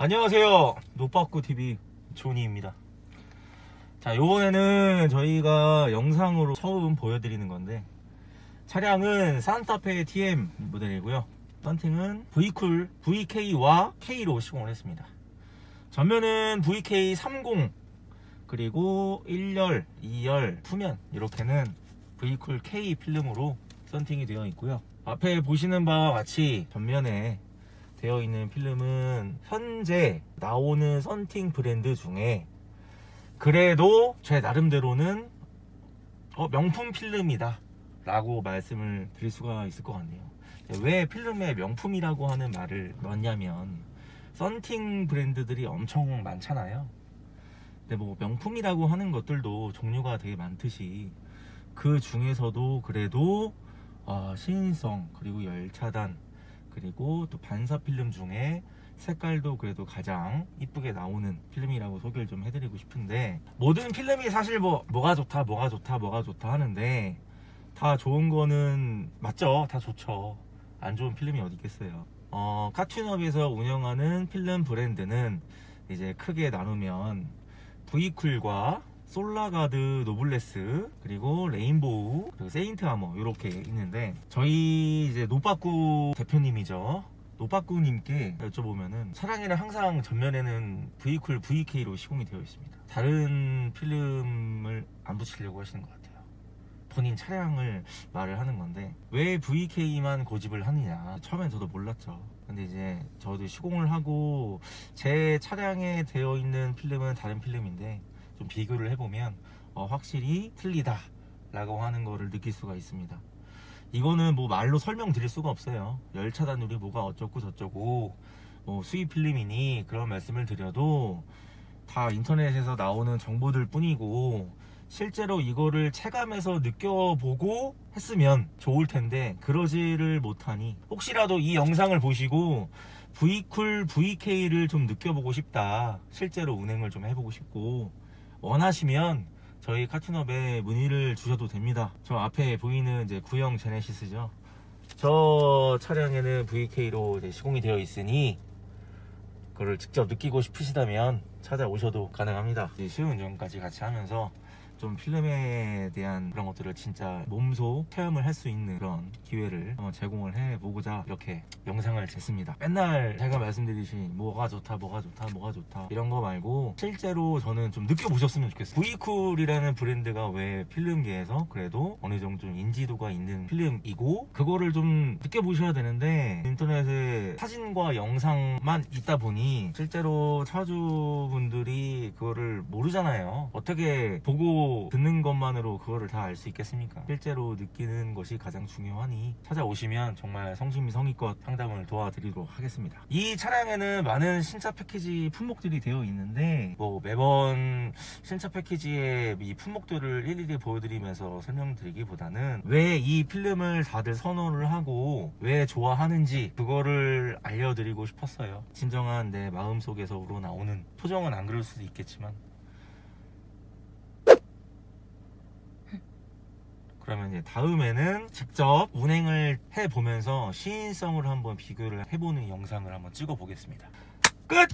안녕하세요. 노빠꾸TV 조니입니다. 자, 요번에는 저희가 영상으로 처음 보여드리는 건데, 차량은 산타페 TM 모델이고요. 썬팅은 V쿨 VK와 K로 시공을 했습니다. 전면은 VK30, 그리고 1열, 2열, 후면, 이렇게는 V쿨 K 필름으로 썬팅이 되어 있고요. 앞에 보시는 바와 같이 전면에 되어 있는 필름은 현재 나오는 썬팅 브랜드 중에 그래도 제 나름대로는 어, 명품 필름이다 라고 말씀을 드릴 수가 있을 것 같네요. 왜 필름에 명품이라고 하는 말을 넣냐면 썬팅 브랜드들이 엄청 많잖아요. 근데 뭐 명품이라고 하는 것들도 종류가 되게 많듯이 그 중에서도 그래도 어, 시인성 그리고 열차단 그리고 또 반사 필름 중에 색깔도 그래도 가장 이쁘게 나오는 필름이라고 소개를 좀 해드리고 싶은데 모든 필름이 사실 뭐 뭐가 좋다 뭐가 좋다 뭐가 좋다 하는데 다 좋은 거는 맞죠? 다 좋죠. 안 좋은 필름이 어디 있겠어요? 어 카툰업에서 운영하는 필름 브랜드는 이제 크게 나누면 V쿨과 솔라가드 노블레스 그리고 레인보우 그리고 세인트 아머 이렇게 있는데 저희 이제 노빠꾸 대표님이죠. 노빠꾸님께 여쭤보면은 차량에는 항상 전면에는 V쿨 VK로 시공이 되어 있습니다. 다른 필름을 안 붙이려고 하시는 것 같아요. 본인 차량을 말을 하는 건데 왜 VK만 고집을 하느냐. 처음엔 저도 몰랐죠. 근데 이제 저도 시공을 하고 제 차량에 되어 있는 필름은 다른 필름인데 좀 비교를 해보면 어, 확실히 틀리다 라고 하는 거를 느낄 수가 있습니다. 이거는 뭐 말로 설명드릴 수가 없어요. 열차 단율이 뭐가 어쩌고 저쩌고 뭐 수입 필름이니 그런 말씀을 드려도 다 인터넷에서 나오는 정보들 뿐이고 실제로 이거를 체감해서 느껴보고 했으면 좋을 텐데 그러지를 못하니. 혹시라도 이 영상을 보시고 V쿨 VK를 좀 느껴보고 싶다. 실제로 운행을 좀 해보고 싶고 원하시면 저희 카툰업에 문의를 주셔도 됩니다. 저 앞에 보이는 이제 구형 제네시스죠. 저 차량에는 VK로 시공이 되어 있으니 그걸 직접 느끼고 싶으시다면 찾아오셔도 가능합니다. 쉬운 운전까지 같이 하면서 좀 필름에 대한 그런 것들을 진짜 몸소 체험을 할 수 있는 그런 기회를 한번 제공을 해보고자 이렇게 영상을 쟀습니다. 맨날 제가 말씀드리듯이 뭐가 좋다 뭐가 좋다 뭐가 좋다 이런 거 말고 실제로 저는 좀 느껴보셨으면 좋겠어요. V쿨이라는 브랜드가 왜 필름계에서 그래도 어느 정도 좀 인지도가 있는 필름이고 그거를 좀 느껴보셔야 되는데 인터넷에 사진과 영상만 있다 보니 실제로 차주분들이 그거를 모르잖아요. 어떻게 보고 듣는 것만으로 그거를 다 알 수 있겠습니까? 실제로 느끼는 것이 가장 중요하니 찾아오시면 정말 성심성의껏 상담을 도와드리도록 하겠습니다. 이 차량에는 많은 신차 패키지 품목들이 되어 있는데 뭐 매번 신차 패키지의 이 품목들을 일일이 보여드리면서 설명드리기보다는 왜 이 필름을 다들 선호를 하고 왜 좋아하는지 그거를 알려드리고 싶었어요. 진정한 내 마음속에서 우러나오는 표정은 안 그럴 수도 있겠지 만 그러면 이제 다음에는 직접 운행을 해보면서 시인성을 한번 비교를 해보는 영상을 한번 찍어 보겠습니다 끝!